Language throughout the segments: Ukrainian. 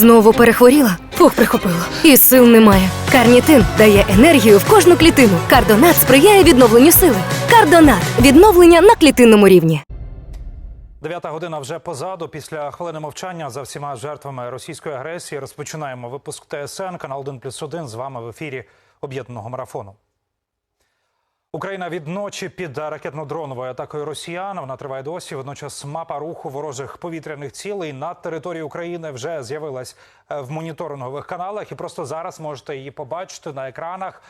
Знову перехворіла? Фух, прихопило. І сил немає. Карнітин дає енергію в кожну клітину. Кардонат сприяє відновленню сили. Кардонат відновлення на клітинному рівні. Дев'ята година вже позаду. Після хвилини мовчання за всіма жертвами російської агресії розпочинаємо випуск ТСН канал 1 плюс 1 з вами в ефірі об'єднаного марафону. Україна відночі під ракетно-дроновою атакою росіян. Вона триває досі. Водночас мапа руху ворожих повітряних цілей над територією України вже з'явилась е, в моніторингових каналах, і просто зараз можете її побачити на екранах.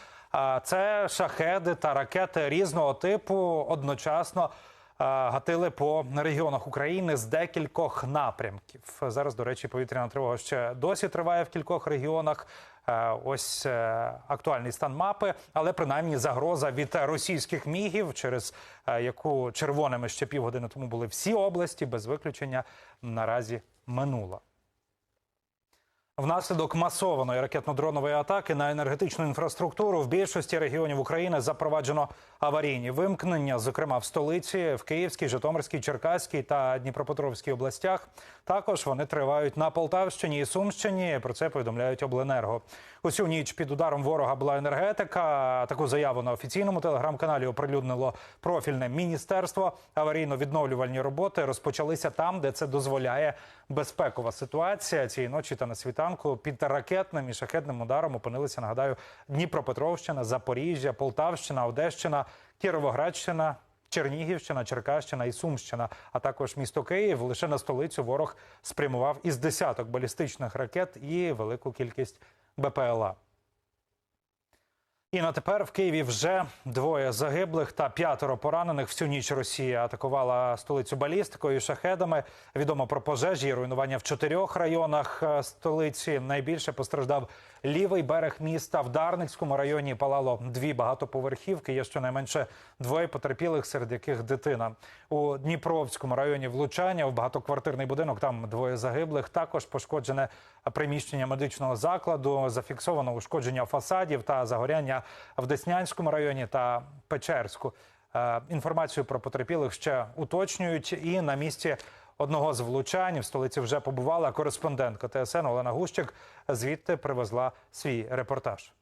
Це шахеди та ракети різного типу одночасно гатили по регіонах України з декількох напрямків. Зараз, до речі, повітряна тривога ще досі триває в кількох регіонах. Е, Ось е, актуальний стан мапи, але принаймні загроза від російських мігів, через е, яку червоними ще півгодини тому були всі області, без виключення наразі минула. Внаслідок масованої ракетно-дронової атаки на енергетичну інфраструктуру в більшості регіонів України запроваджено аварійні вимкнення, зокрема в столиці, в Київській, Житомирській, Черкаській та Дніпропетровській областях. Також вони тривають на Полтавщині і Сумщині. Про це повідомляють обленерго. Усю ніч під ударом ворога була енергетика. Таку заяву на офіційному телеграм-каналі оприлюднило профільне міністерство. Аварійно-відновлювальні роботи розпочалися там, де це дозволяє безпекова ситуація. Цієї ночі та на світанку під ракетним і шахетним ударом опинилися. Нагадаю, Дніпропетровщина, Запоріжжя, Полтавщина, Одещина, Кіровоградщина. Чернігівщина, Черкащина і Сумщина, а також місто Київ. Лише на столицю ворог спрямував із десяток балістичних ракет і велику кількість БПЛА. І на тепер в Києві вже двоє загиблих та п'ятеро поранених. Всю ніч Росія атакувала столицю балістикою і шахедами. Відомо про пожежі і руйнування в чотирьох районах е, столиці. Найбільше постраждав лівий берег міста. В Дарницькому районі палало дві багатоповерхівки. Є щонайменше двоє потерпілих, серед яких дитина. У Дніпровському районі влучання в багатоквартирний будинок. Там двоє загиблих. Також пошкоджене приміщення медичного закладу. Зафіксовано ушкодження фасадів та загоряння в Деснянському районі та Печерську. Е, Інформацію про потерпілих ще уточнюють, і на місці одного з влучань в столиці вже побувала кореспондентка ТСН Олена Гущик. Звідти привезла свій репортаж.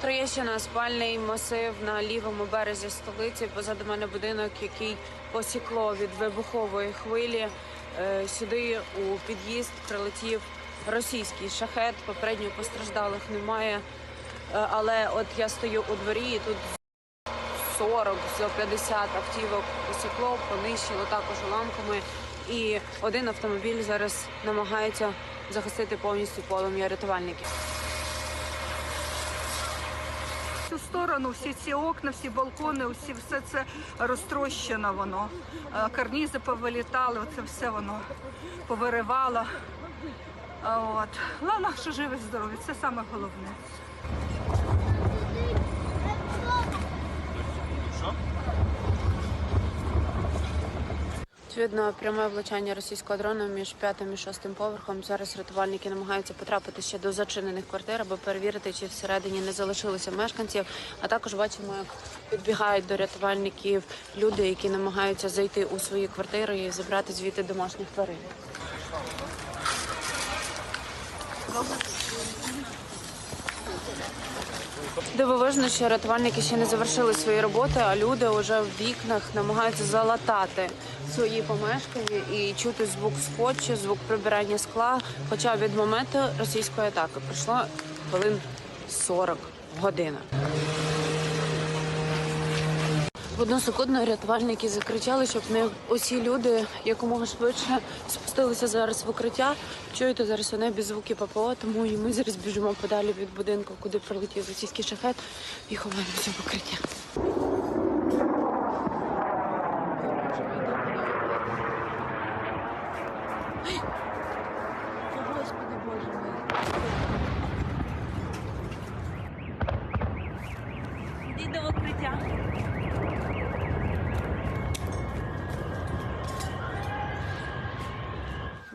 Троєщина спальний масив на лівому березі столиці. Позаду мене будинок, який посікло від вибухової хвилі. Е, Сюди у під'їзд прилетів російський шахет. Попередньо постраждалих немає. Е, Але от я стою у дворі, і тут 40 з 50 автівок посікло, понищило також уламками. І один автомобіль зараз намагається захистити повністю полум'я рятувальників. цю сторону, всі ці окна, всі балкони, усі все це розтрощено воно. Е, Карнізи повилітали, оце все воно повиривало. От. Головне, що живі здорові, це саме головне. Відповідно, пряме влучання російського дрона між п'ятим і шостим поверхом. Зараз рятувальники намагаються потрапити ще до зачинених квартир, аби перевірити, чи всередині не залишилося мешканців. А також бачимо, як підбігають до рятувальників люди, які намагаються зайти у свої квартири і забрати звідти домашніх тварин. Дивовижно, що рятувальники ще не завершили свої роботи, а люди вже в вікнах намагаються залатати свої помешкання і чути звук скотчу, звук прибирання скла. Хоча від моменту російської атаки пройшло хвилин 40 година. Секунду рятувальники закричали, щоб не усі люди якомога швидше спустилися зараз в укриття. Чуєте зараз у небі звуки ППО, тому і ми зараз біжимо подалі від будинку, куди прилетів російський шахет, і ховаємося в укриття.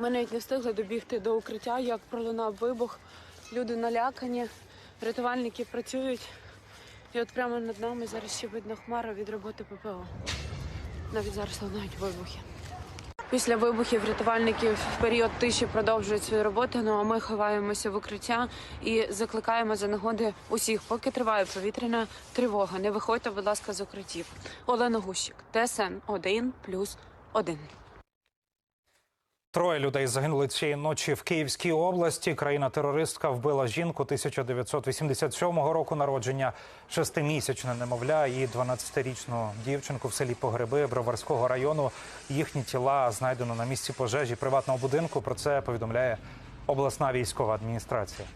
Навіть не встигли добігти до укриття, як пролунав вибух. Люди налякані, рятувальники працюють. І от прямо над нами зараз ще видно хмара від роботи ППО. Навіть зараз лунають вибухи. Після вибухів рятувальники в період тиші продовжують свою роботу. Ну а ми ховаємося в укриття і закликаємо за нагоди усіх, поки триває повітряна тривога. Не виходьте, будь ласка, з укриттів. Олена Гущик, ТСН 1 плюс 1. Троє людей загинули цієї ночі в Київській області. Країна-терористка вбила жінку 1987 року народження, шестимісячне немовля і 12-річну дівчинку в селі Погреби Броварського району. Їхні тіла знайдено на місці пожежі приватного будинку. Про це повідомляє обласна військова адміністрація.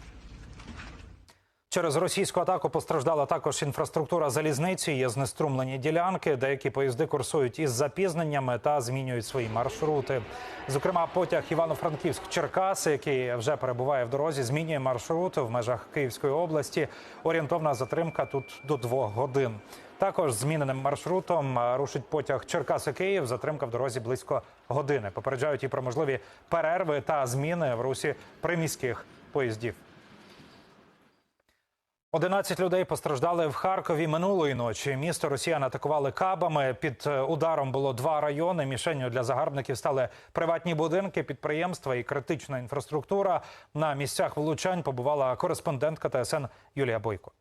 Через російську атаку постраждала також інфраструктура залізниці. Є знеструмлені ділянки. Деякі поїзди курсують із запізненнями та змінюють свої маршрути. Зокрема, потяг Івано-Франківськ-Черкаси, який вже перебуває в дорозі, змінює маршрут в межах Київської області. Орієнтовна затримка тут до двох годин. Також зміненим маршрутом рушить потяг Черкаси-Київ. Затримка в дорозі близько години. Попереджають і про можливі перерви та зміни в русі приміських поїздів. 11 людей постраждали в Харкові минулої ночі. Місто росіян атакували кабами. Під е, ударом було два райони. Мішенню для загарбників стали приватні будинки, підприємства і критична інфраструктура. На місцях влучань побувала кореспондентка ТСН Юлія Бойко.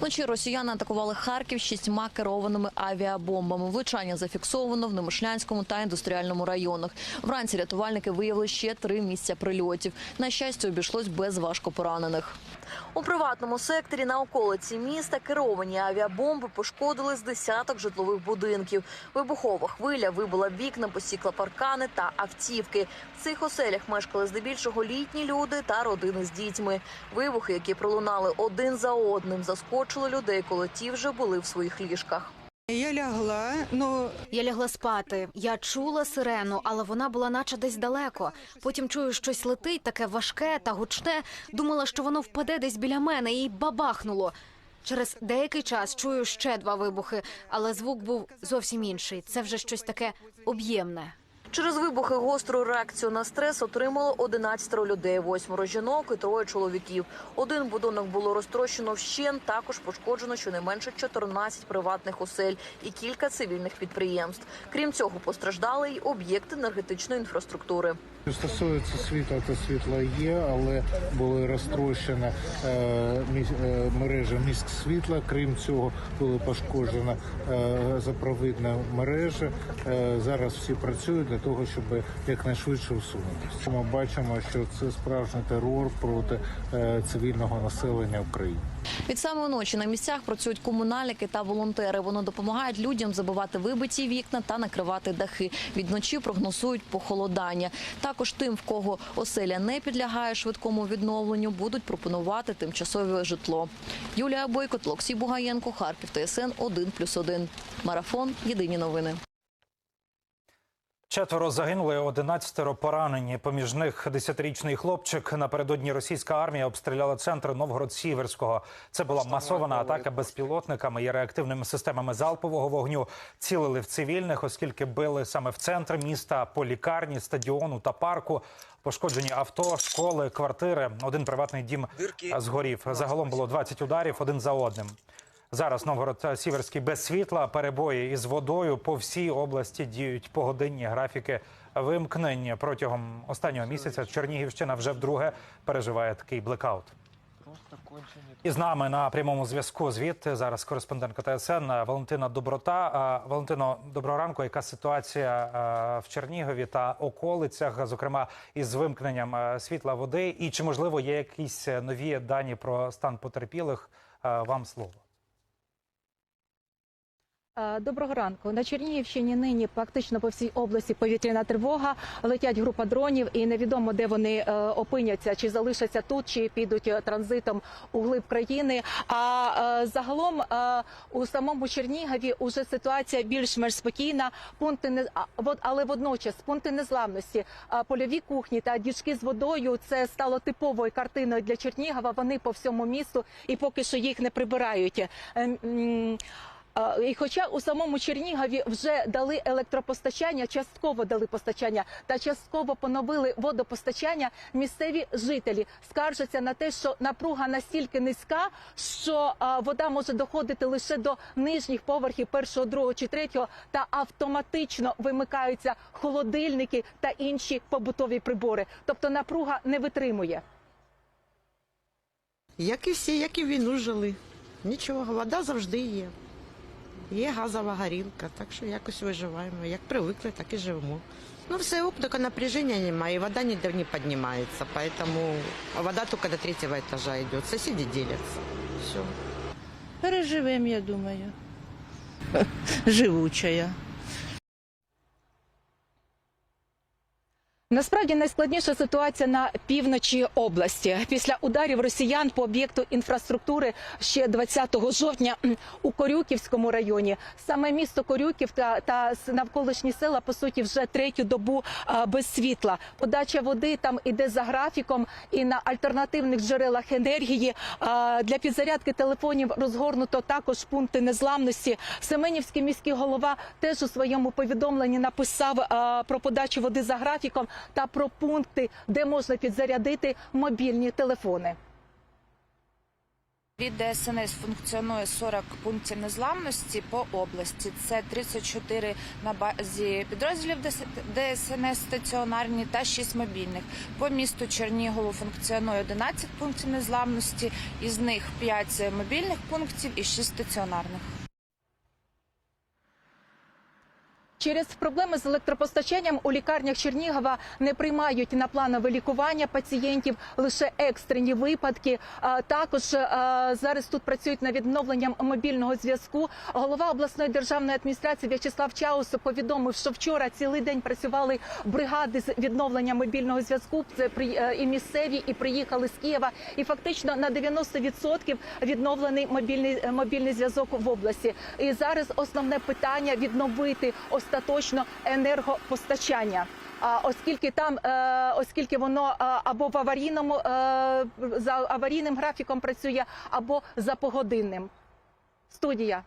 Вночі росіяни атакували Харків шістьма керованими авіабомбами. Влучання зафіксовано в Немишлянському та індустріальному районах. Вранці рятувальники виявили ще три місця прильотів. На щастя, обійшлось без важкопоранених. У приватному секторі на околиці міста керовані авіабомби пошкодили з десяток житлових будинків. Вибухова хвиля вибила вікна, посікла паркани та автівки. В цих оселях мешкали здебільшого літні люди та родини з дітьми. Вибухи, які пролунали один за одним, заскочили людей, коли ті вже були в своїх ліжках. Я лягла, ну Я лягла спати. Я чула сирену, але вона була наче десь далеко. Потім чую, щось летить, таке важке та гучне. Думала, що воно впаде десь біля мене і бабахнуло. Через деякий час чую ще два вибухи, але звук був зовсім інший. Це вже щось таке об'ємне. Через вибухи гостру реакцію на стрес отримало 11 людей, восьмеро жінок і троє чоловіків. Один будинок було розтрощено вщент, також пошкоджено щонайменше 14 приватних осель і кілька цивільних підприємств. Крім цього, постраждали й об'єкти енергетичної інфраструктури. Стосується світла, то світло є, але були розтрощені е, е, мережа міськ світла. Крім цього, були пошкоджена е, запровідна мережа. Е, зараз всі працюють для того, щоб якнайшвидше усунутися. Ми бачимо, що це справжній терор проти е, цивільного населення України. Від самої ночі на місцях працюють комунальники та волонтери. Вони допомагають людям забивати вибиті вікна та накривати дахи. Від ночі прогнозують похолодання. Також тим, в кого оселя не підлягає швидкому відновленню, будуть пропонувати тимчасове житло. Юлія Бойко, Олексій Бугаєнко, Харків, ТСН 1+,1. Марафон. Єдині новини. Четверо загинули, 11 поранені. Поміж них 10-річний хлопчик. Напередодні російська армія обстріляла центр Новгород-Сіверського. Це була масована атака безпілотниками і реактивними системами залпового вогню. Цілили в цивільних, оскільки били саме в центр міста, по лікарні, стадіону та парку. Пошкоджені авто, школи, квартири. Один приватний дім згорів. Загалом було 20 ударів один за одним. Зараз Новгород Сіверський без світла, перебої із водою по всій області діють погодинні графіки вимкнення. Протягом останнього місяця Чернігівщина вже вдруге переживає такий блекаут. І з нами на прямому зв'язку звідти зараз кореспондентка ТСН Валентина Доброта. Валентино, доброго ранку. Яка ситуація в Чернігові та околицях, зокрема із вимкненням світла води? І чи можливо є якісь нові дані про стан потерпілих? Вам слово. Е, Доброго ранку. На Чернігівщині нині практично по всій області повітряна тривога. Летять група дронів, і невідомо, де вони е, опиняться, чи залишаться тут, чи підуть е, транзитом у глиб країни. А загалом у самому Чернігові уже ситуація більш-менш спокійна. Пункти не але водночас пункти незламності, польові кухні та діжки з водою. Це стало типовою картиною для Чернігова. Вони по всьому місту, і поки що їх не прибирають. І хоча у самому Чернігові вже дали електропостачання, частково дали постачання та частково поновили водопостачання, місцеві жителі скаржаться на те, що напруга настільки низька, що вода може доходити лише до нижніх поверхів першого, другого чи третього, та автоматично вимикаються холодильники та інші побутові прибори. Тобто напруга не витримує. Як і всі, як і війну жили. Нічого, вода завжди є. Є газова горілка, так що якось виживаємо. Як привикли, так і живемо. Ну, все ок, тільки напряження немає, і вода ніде не піднімається, поэтому а вода тільки до третього етажа йде. Сусіди діляться. Все. Переживемо, я думаю. Живучая. Насправді найскладніша ситуація на півночі області. Після ударів росіян по об'єкту інфраструктури ще 20 жовтня у Корюківському районі. Саме місто Корюків та, та навколишні села по суті вже третю добу а, без світла. Подача води там іде за графіком, і на альтернативних джерелах енергії а, для підзарядки телефонів розгорнуто також пункти незламності. Семенівський міський голова теж у своєму повідомленні написав а, про подачу води за графіком та про пункти, де можна підзарядити мобільні телефони. Від ДСНС функціонує 40 пунктів незламності по області. Це 34 на базі підрозділів ДСНС стаціонарні та 6 мобільних. По місту Чернігову функціонує 11 пунктів незламності, із них 5 мобільних пунктів і 6 стаціонарних. Через проблеми з електропостачанням у лікарнях Чернігова не приймають на планове лікування пацієнтів лише екстрені випадки. Також зараз тут працюють над відновленням мобільного зв'язку. Голова обласної державної адміністрації В'ячеслав Чаус повідомив, що вчора цілий день працювали бригади з відновлення мобільного зв'язку. Це е, і місцеві, і приїхали з Києва. І фактично на 90% відновлений мобільний е, мобільний зв'язок в області. І зараз основне питання відновити остаточно енергопостачання. А оскільки там, е, оскільки воно е, або в аварійному е, за аварійним графіком працює, або за погодинним. Студія.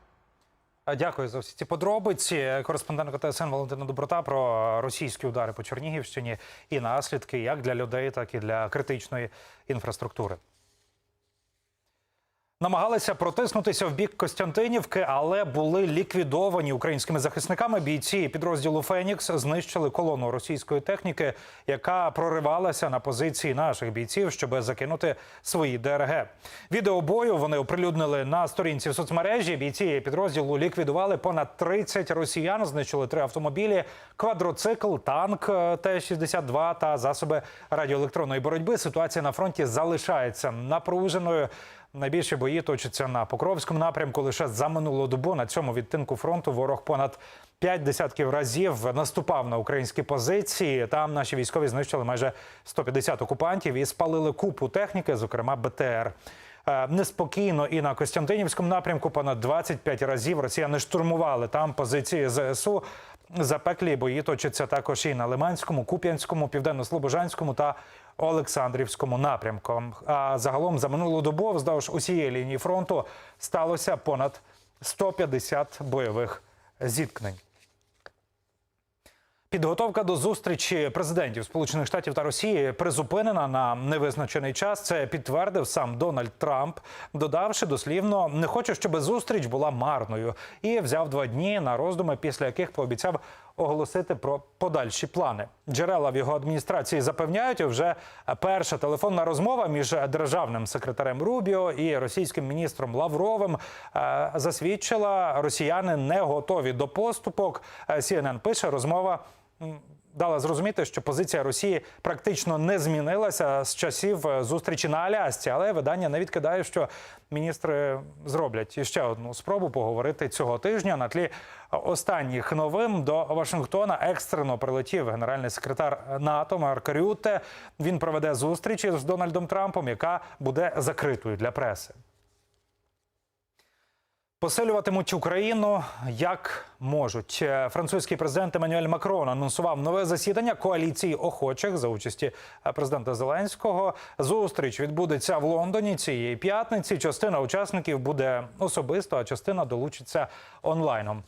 Дякую за всі ці подробиці. Кореспондентка ТСН Валентина Доброта про російські удари по Чернігівщині і наслідки як для людей, так і для критичної інфраструктури. Намагалися протиснутися в бік Костянтинівки, але були ліквідовані українськими захисниками. Бійці підрозділу Фенікс знищили колону російської техніки, яка проривалася на позиції наших бійців, щоб закинути свої ДРГ. Відео бою вони оприлюднили на сторінці в соцмережі. Бійці підрозділу ліквідували понад 30 росіян, знищили три автомобілі, квадроцикл, танк е, Т-62 та засоби радіоелектронної боротьби. Ситуація на фронті залишається напруженою. Найбільші бої точаться на Покровському напрямку. Лише за минулу добу на цьому відтинку фронту ворог понад п'ять десятків разів наступав на українські позиції. Там наші військові знищили майже 150 окупантів і спалили купу техніки, зокрема БТР. Е, Неспокійно і на Костянтинівському напрямку понад 25 разів росіяни штурмували там позиції ЗСУ. Запеклі бої точаться також і на Лиманському, Куп'янському, Південно-Слобожанському та Олександрівському напрямку. А загалом за минулу добу вздовж усієї лінії фронту сталося понад 150 бойових зіткнень. Підготовка до зустрічі президентів Сполучених Штатів та Росії призупинена на невизначений час. Це підтвердив сам Дональд Трамп, додавши дослівно, не хочу, щоб зустріч була марною, і взяв два дні на роздуми, після яких пообіцяв оголосити про подальші плани. Джерела в його адміністрації запевняють, вже перша телефонна розмова між державним секретарем Рубіо і російським міністром Лавровим е, засвідчила, росіяни не готові до поступок. Е, CNN пише, розмова дала зрозуміти, що позиція Росії практично не змінилася з часів е, зустрічі на Алясці, але видання не відкидає, що міністри зроблять іще одну спробу поговорити цього тижня. На тлі останніх новин до Вашингтона екстрено прилетів генеральний секретар НАТО Марк Рютте. Він проведе зустріч з Дональдом Трампом, яка буде закритою для преси. Посилюватимуть Україну як можуть. Е, Французький президент Еммануель Макрон анонсував нове засідання коаліції охочих за участі е, президента Зеленського. Зустріч відбудеться в Лондоні цієї п'ятниці. Частина учасників буде особисто, а частина долучиться онлайном.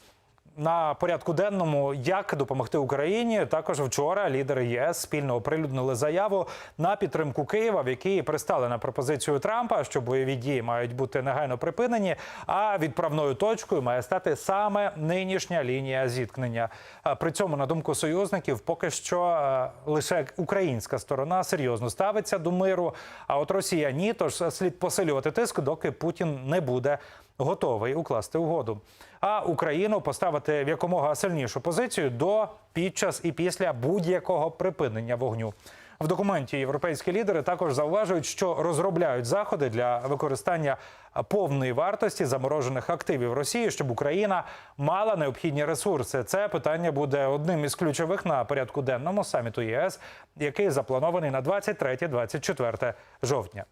На порядку денному, як допомогти Україні, також вчора лідери ЄС спільно оприлюднили заяву на підтримку Києва, в якій пристали на пропозицію Трампа, що бойові дії мають бути негайно припинені. А відправною точкою має стати саме нинішня лінія зіткнення. При цьому, на думку союзників, поки що лише українська сторона серйозно ставиться до миру. А от Росія ні, тож слід посилювати тиск, доки Путін не буде готовий укласти угоду. А Україну поставити в якомога сильнішу позицію до, під час і після будь-якого припинення вогню. В документі європейські лідери також зауважують, що розробляють заходи для використання повної вартості заморожених активів Росії, щоб Україна мала необхідні ресурси. Це питання буде одним із ключових на порядку денному саміту ЄС, який запланований на 23-24 жовтня.